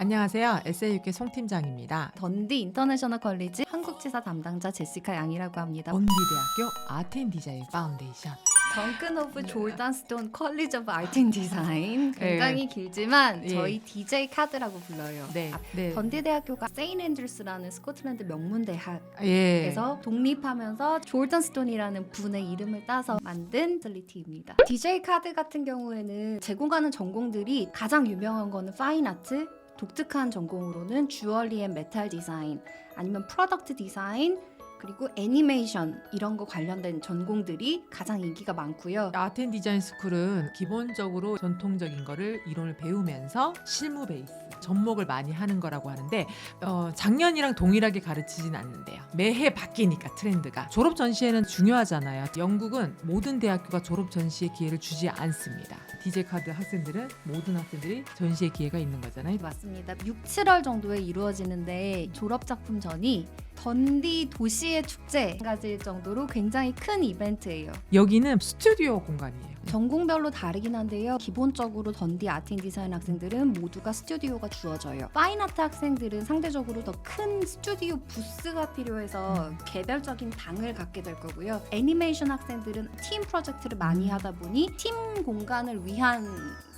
안녕하세요. SAUK 송 팀장입니다. 던디 인터내셔널 컬리지 한국지사 담당자 제시카 양이라고 합니다. 원디대학교 아트앤 디자인 파운데이션. 덩큰 오브 졸단 스톤 컬리지 오브 아트 앤 디자인 굉장히 길지만 예. 저희 DJ 카드라고 불러요. 네, 네. 던디 대학교가 세인 앤드루스라는 스코틀랜드 명문 대학에서 예. 독립하면서 졸던 스톤이라는 분의 이름을 따서 만든 퀄리티입니다. DJ 카드 같은 경우에는 제공하는 전공들이 가장 유명한 거는 파인 아트, 독특한 전공으로는 주얼리 앤 메탈 디자인, 아니면 프로덕트 디자인, 그리고 애니메이션 이런 거 관련된 전공들이 가장 인기가 많고요. 아트 앤 디자인 스쿨은 기본적으로 전통적인 거를 이론을 배우면서 실무 베이스 접목을 많이 하는 거라고 하는데 어, 작년이랑 동일하게 가르치진 않는데요. 매해 바뀌니까 트렌드가 졸업 전시회는 중요하잖아요. 영국은 모든 대학교가 졸업 전시회 기회를 주지 않습니다. DJ 카드 학생들은 모든 학생들이 전시회 기회가 있는 거잖아요. 맞습니다. 6, 7월 정도에 이루어지는데 졸업 작품 전이 던디 도시 의 축제 가질 정도로 굉장히 큰 이벤트예요. 여기는 스튜디오 공간이에요. 전공별로 다르긴 한데요. 기본적으로 던디 아트 앤 디자인 학생들은 모두가 스튜디오가 주어져요. 파인 아트 학생들은 상대적으로 더 큰 스튜디오 부스가 필요해서 개별적인 방을 갖게 될 거고요. 애니메이션 학생들은 팀 프로젝트를 많이 하다 보니 팀 공간을 위한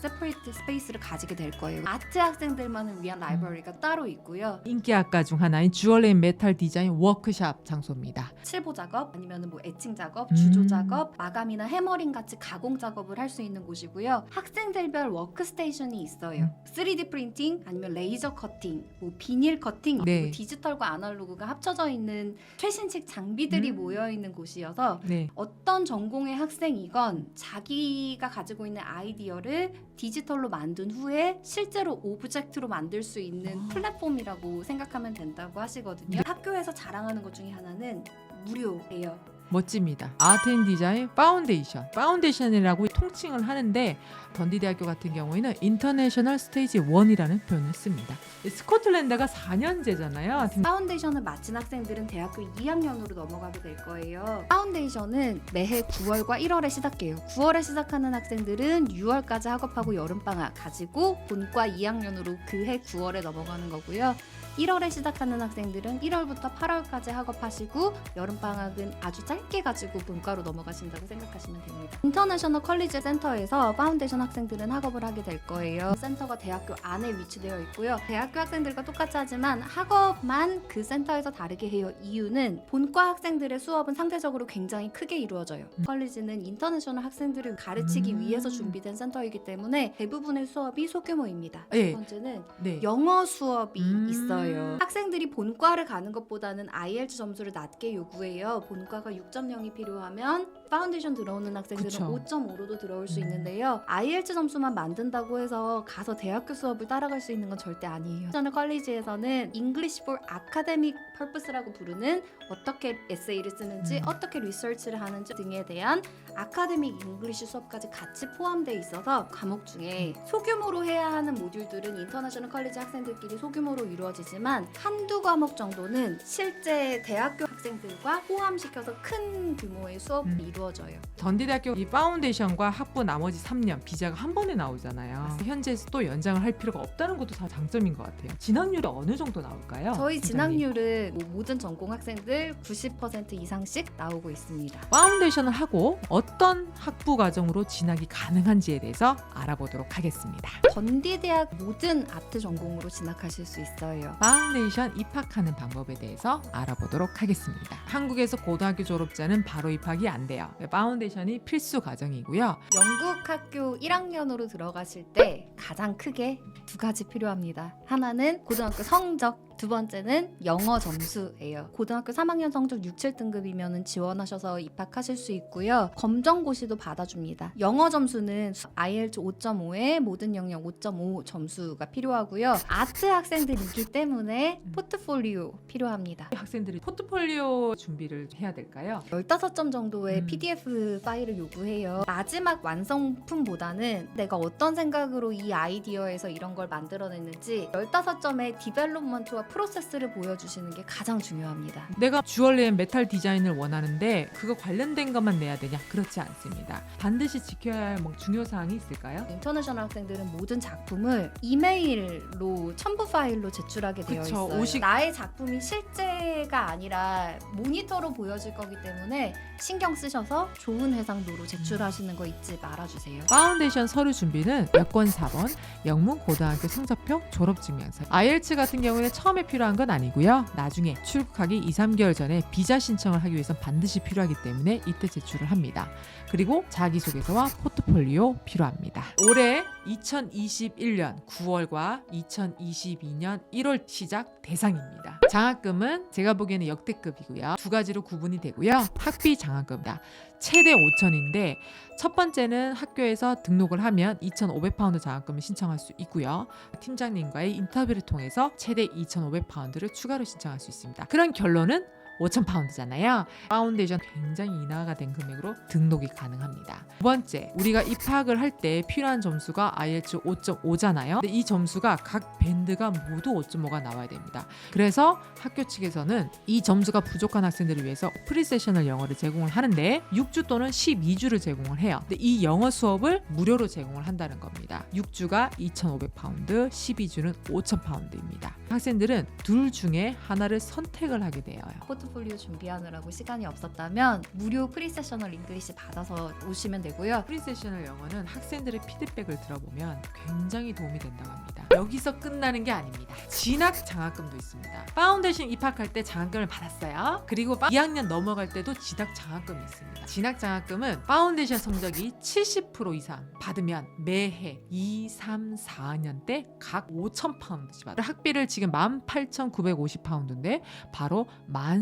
세퍼레이트 스페이스를 가지게 될 거예요. 아트 학생들만을 위한 라이브러리가 따로 있고요. 인기 학과 중 하나인 주얼리 메탈 디자인 워크샵 장소입니다. 칠보 작업 아니면 뭐 애칭 작업, 음. 주조 작업, 마감이나 해머링 같이 가공 작업을 할 수 있는 곳이고요. 학생들별 워크스테이션이 있어요. 음. 3D 프린팅 아니면 레이저 커팅, 뭐 비닐 커팅, 네. 그리고 디지털과 아날로그가 합쳐져 있는 최신식 장비들이 음. 모여 있는 곳이어서 네. 어떤 전공의 학생이건 자기가 가지고 있는 아이디어를 디지털로 만든 후에 실제로 오브젝트로 만들 수 있는 아. 플랫폼이라고 생각하면 된다고 하시거든요. 학교에서 자랑하는 것 중에 하나는 무료예요. 멋집니다. 아트 앤 디자인 파운데이션. 파운데이션이라고 통칭을 하는데 던디대학교 같은 경우에는 인터내셔널 스테이지 1이라는 표현을 씁니다. 스코틀랜드가 4년제잖아요. 파운데이션을 마친 학생들은 대학교 2학년으로 넘어가게 될 거예요. 파운데이션은 매해 9월과 1월에 시작해요. 9월에 시작하는 학생들은 6월까지 학업하고 여름방학 가지고 본과 2학년으로 그해 9월에 넘어가는 거고요. 1월에 시작하는 학생들은 1월부터 8월까지 학업하시고 여름방학은 아주 짧게 가지고 본과로 넘어가신다고 생각하시면 됩니다. 인터내셔널 컬리지 센터에서 파운데이션 학생들은 학업을 하게 될 거예요. 센터가 대학교 안에 위치되어 있고요. 대학교 학생들과 똑같이 하지만 학업만 그 센터에서 다르게 해요. 이유는 본과 학생들의 수업은 상대적으로 굉장히 크게 이루어져요. 컬리지는 인터내셔널 학생들을 가르치기 음. 위해서 준비된 센터이기 때문에 대부분의 수업이 소규모입니다. 네. 두 번째는 네. 영어 수업이 음. 있어요. 학생들이 본과를 가는 것보다는 IELTS 점수를 낮게 요구해요. 본과가 6.0이 필요하면 파운데이션 들어오는 학생들은 그쵸. 5.5로도 들어올 수 음. 있는데요. IELTS 점수만 만든다고 해서 가서 대학교 수업을 따라갈 수 있는 건 절대 아니에요. 저는 컬리지에서는 English for Academic Purpose라고 부르는 어떻게 에세이를 쓰는지, 음. 어떻게 리서치를 하는지 등에 대한 아카데믹 잉글리시 수업까지 같이 포함되어 있어서 과목 중에 소규모로 해야 하는 모듈들은 인터내셔널 컬리지 학생들끼리 소규모로 이루어지지만 한두 과목 정도는 실제 대학교 학생들과 포함시켜서 큰 규모의 수업이 음. 이루어져요. 던디대학교 이 파운데이션과 학부 나머지 3년 비자가 한 번에 나오잖아요. 현재에서 또 연장을 할 필요가 없다는 것도 다 장점인 것 같아요. 진학률이 어느 정도 나올까요? 저희? 진학률은 뭐 모든 전공 학생들 90% 이상씩 나오고 있습니다. 파운데이션을 하고 어떤 학부 과정으로 진학이 가능한지에 대해서 알아보도록 하겠습니다. 던디대학 모든 아트 전공으로 진학하실 수 있어요. 파운데이션 입학하는 방법에 대해서 알아보도록 하겠 습니다. 한국에서 고등학교 졸업자는 바로 입학이 안 돼요. 파운데이션이 필수 과정이고요. 영국 학교 1학년으로 들어가실 때 가장 크게 두 가지 필요합니다. 하나는 고등학교 성적, 두 번째는 영어 점수예요. 고등학교 3학년 성적 6, 7등급이면 지원하셔서 입학하실 수 있고요. 검정고시도 받아줍니다. 영어 점수는 IELTS 5.5에 모든 영역 5.5 점수가 필요하고요. 아트 학생들이기 때문에 포트폴리오 필요합니다. 학생들이 포트폴리오 준비를 해야 될까요? 15점 정도의 음. PDF 파일을 요구해요. 마지막 완성품보다는 내가 어떤 생각으로 이이 아이디어에서 이런 걸 만들어냈는지 15점의 디벨롭먼트와 프로세스를 보여주시는 게 가장 중요합니다. 내가 주얼리엔 메탈 디자인을 원하는데 그거 관련된 것만 내야 되냐? 그렇지 않습니다. 반드시 지켜야 할 뭐 중요 사항이 있을까요? 인터내셔널 학생들은 모든 작품을 이메일로 첨부 파일로 제출하게 되어 그쵸, 있어요. 오식- 나의 작품이 실제 가 아니라 모니터로 보여질 거기 때문에 신경 쓰셔서 좋은 해상도로 제출하시는 거 잊지 말아주세요. 파운데이션 서류 준비는 여권 4번, 영문 고등학교 성적표, 졸업증명서. IELTS 같은 경우에 처음에 필요한 건 아니고요. 나중에 출국하기 2, 3개월 전에 비자 신청을 하기 위해선 반드시 필요하기 때문에 이때 제출을 합니다. 그리고 자기소개서와 포트폴리오 필요합니다. 올해 2021년 9월과 2022년 1월 시작 대상입니다. 장학금은 제가 보기에는 역대급이고요. 두 가지로 구분이 되고요. 학비 장학금이다. 최대 5천인데 첫 번째는 학교에서 등록을 하면 2,500파운드 장학금을 신청할 수 있고요. 팀장님과의 인터뷰를 통해서 최대 2,500파운드를 추가로 신청할 수 있습니다. 그런 결론은 5,000 파운드잖아요. 파운데이션 굉장히 인하가 된 금액으로 등록이 가능합니다. 두 번째, 우리가 입학을 할 때 필요한 점수가 IELTS 5.5잖아요. 근데 이 점수가 각 밴드가 모두 5.5가 나와야 됩니다. 그래서 학교 측에서는 이 점수가 부족한 학생들을 위해서 프리세셔널 영어를 제공을 하는데 6주 또는 12주를 제공을 해요. 근데 이 영어 수업을 무료로 제공을 한다는 겁니다. 6주가 2,500파운드, 12주는 5,000파운드입니다. 학생들은 둘 중에 하나를 선택을 하게 돼요. 포트폴리오 준비하느라고 시간이 없었다면 무료 프리세셔널 잉글리시 받아서 오시면 되고요. 프리세셔널 영어는 학생들의 피드백을 들어보면 굉장히 도움이 된다고 합니다. 여기서 끝나는 게 아닙니다. 진학 장학금도 있습니다. 파운데이션 입학할 때 장학금을 받았어요. 그리고 2학년 넘어갈 때도 진학 장학금이 있습니다. 진학 장학금은 파운데이션 성적이 70% 이상 받으면 매해 2, 3, 4학년 때 각 5천 파운드씩 받아요. 학비를 지금 18,950파운드인데 바로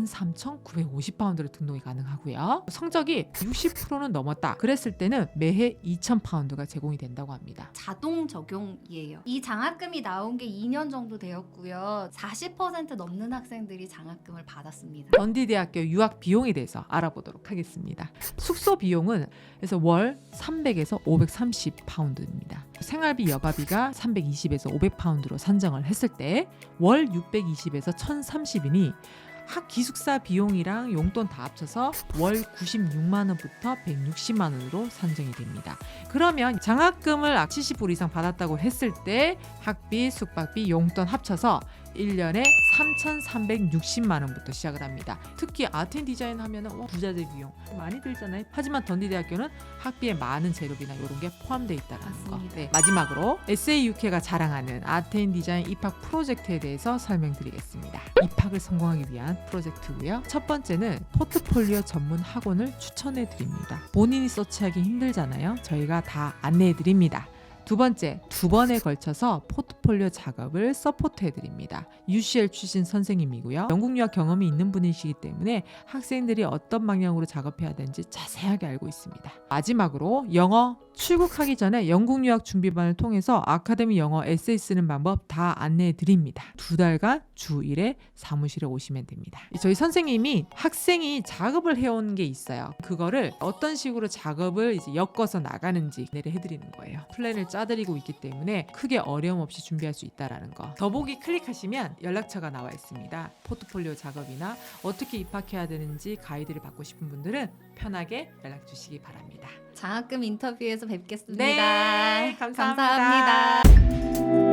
13,950파운드로 등록이 가능하고요. 성적이 60%는 넘었다. 그랬을 때는 매해 2,000파운드가 제공이 된다고 합니다. 자동 적용이에요. 이 장학금이 나온 게 2년 정도 되었고요. 40% 넘는 학생들이 장학금을 받았습니다. 던디 대학교 유학 비용에 대해서 알아보도록 하겠습니다. 숙소 비용은 그래서 월 300에서 530 파운드입니다. 생활비 여가비가 320에서 500 파운드로 산정을 했을 때 월 620에서 1030이니 학 기숙사 비용이랑 용돈 다 합쳐서 월 96만 원부터 160만 원으로 산정이 됩니다. 그러면 장학금을 70불 이상 받았다고 했을 때 학비, 숙박비, 용돈 합쳐서 1년에 3,360만 원부터 시작을 합니다. 특히 아트 앤 디자인 하면은 와, 부자재 비용 많이 들잖아요. 하지만 던디 대학교는 학비에 많은 재료비나 이런 게 포함되어 있다는 거. 네, 마지막으로 SAUK가 자랑하는 아트 앤 디자인 입학 프로젝트에 대해서 설명드리겠습니다. 입학을 성공하기 위한 프로젝트고요. 첫 번째는 포트폴리오 전문 학원을 추천해 드립니다. 본인이 서치하기 힘들잖아요. 저희가 다 안내해 드립니다. 두 번째, 두 번에 걸쳐서 포트폴리오 작업을 서포트해 드립니다. UCL 출신 선생님이고요. 영국 유학 경험이 있는 분이시기 때문에 학생들이 어떤 방향으로 작업해야 되는지 자세하게 알고 있습니다. 마지막으로 영어 출국하기 전에 영국 유학 준비반을 통해서 아카데미 영어 에세이 쓰는 방법 다 안내해 드립니다. 두 달간 주 1회 사무실에 오시면 됩니다. 저희 선생님이 학생이 작업을 해온 게 있어요. 그거를 어떤 식으로 작업을 이제 엮어서 나가는지 내를 해드리는 거예요. 플랜을 짜드리고 있기 때문에 크게 어려움 없이 준비할 수 있다라는 거. 더보기 클릭하시면 연락처가 나와 있습니다. 포트폴리오 작업이나 어떻게 입학해야 되는지 가이드를 받고 싶은 분들은 편하게 연락 주시기 바랍니다. 장학금 인터뷰에서 뵙겠습니다. 네, 감사합니다. 감사합니다.